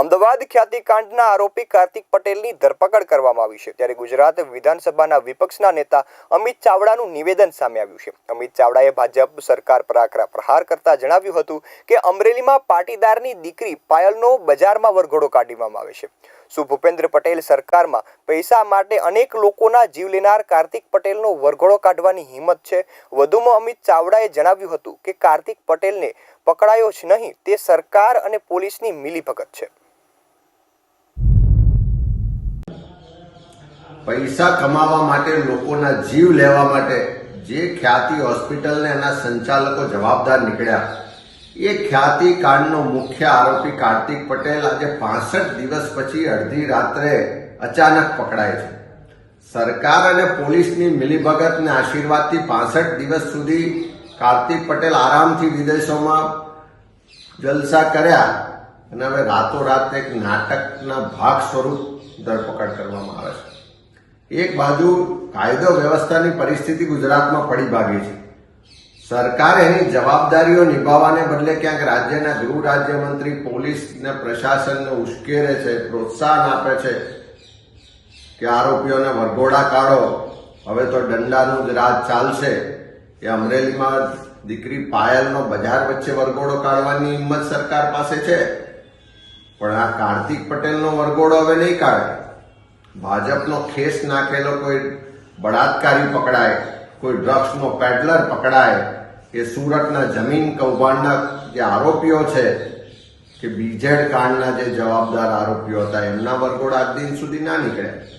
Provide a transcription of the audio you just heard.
અમદાવાદ ખ્યાતિકાંડના આરોપી કાર્તિક પટેલની ધરપકડ કરવામાં આવી છે. ત્યારે ગુજરાત વિધાનસભાના વિપક્ષના નેતા અમિત ચાવડાનું નિવેદન સામે આવ્યું છે. અમિત ચાવડાએ ભાજપ સરકાર પર આકરા પ્રહાર કરતા જણાવ્યું હતું કે, અમરેલીમાં પાટીદારની દીકરી પાયલનો બજારમાં વરઘોડો કાઢવામાં આવે છે. શું ભૂપેન્દ્ર પટેલ સરકારમાં પૈસા માટે અનેક લોકોના જીવ લેનાર કાર્તિક પટેલનો વરઘોડો કાઢવાની હિંમત છે? વધુમાં અમિત ચાવડાએ જણાવ્યું હતું કે, કાર્તિક પટેલને પકડાયો જ નહીં, તે સરકાર અને પોલીસની મિલીભગત છે. પૈસા કમાવા માટે, લોકોના જીવ લેવા માટે જે ખ્યાતિ હોસ્પિટલને એના સંચાલકો જવાબદાર નીકળ્યા. એ ખ્યાતિ કાંડનો મુખ્ય આરોપી કાર્તિક પટેલ આજે પાસઠ દિવસ પછી અડધી રાત્રે અચાનક પકડાય છે. સરકાર અને પોલીસની મિલીભગતને આશીર્વાદથી પાસઠ દિવસ સુધી કાર્તિક પટેલ આરામથી વિદેશોમાં જલસા કર્યા અને હવે રાતોરાત એક નાટકના ભાગ સ્વરૂપ ધરપકડ કરવામાં આવે છે. એક બાજુ કાયદો વ્યવસ્થાની પરિસ્થિતિ ગુજરાતમાં પડી ભાગી છે. સરકાર એની જવાબદારીઓ નિભાવવાને બદલે ક્યાંક રાજ્યના ગૃહ રાજ્યમંત્રી પોલીસ ને પ્રશાસનને ઉશ્કેરે છે, પ્રોત્સાહન આપે છે કે આરોપીઓને વરઘોડા કાઢો, હવે તો દંડાનું જ રાજ ચાલશે. એ અમરેલીમાં દીકરી પાયલનો બજાર વચ્ચે વરઘોડો કાઢવાની હિંમત સરકાર પાસે છે. પણ આ કાર્તિક પટેલનો વરઘોડો હવે નહીં કાઢે. ભાજપનો ખેસ નાખેલો કોઈ બળાત્કારી પકડાય, કોઈ ડ્રગ્સનો પેડલર પકડાય કે સુરતના જમીન કૌભાંડના જે આરોપીઓ છે, કે બીજેડ કાંડના જે જવાબદાર આરોપીઓ હતા, એમના વરઘોડા આજ દિન સુધી ના નીકળ્યા.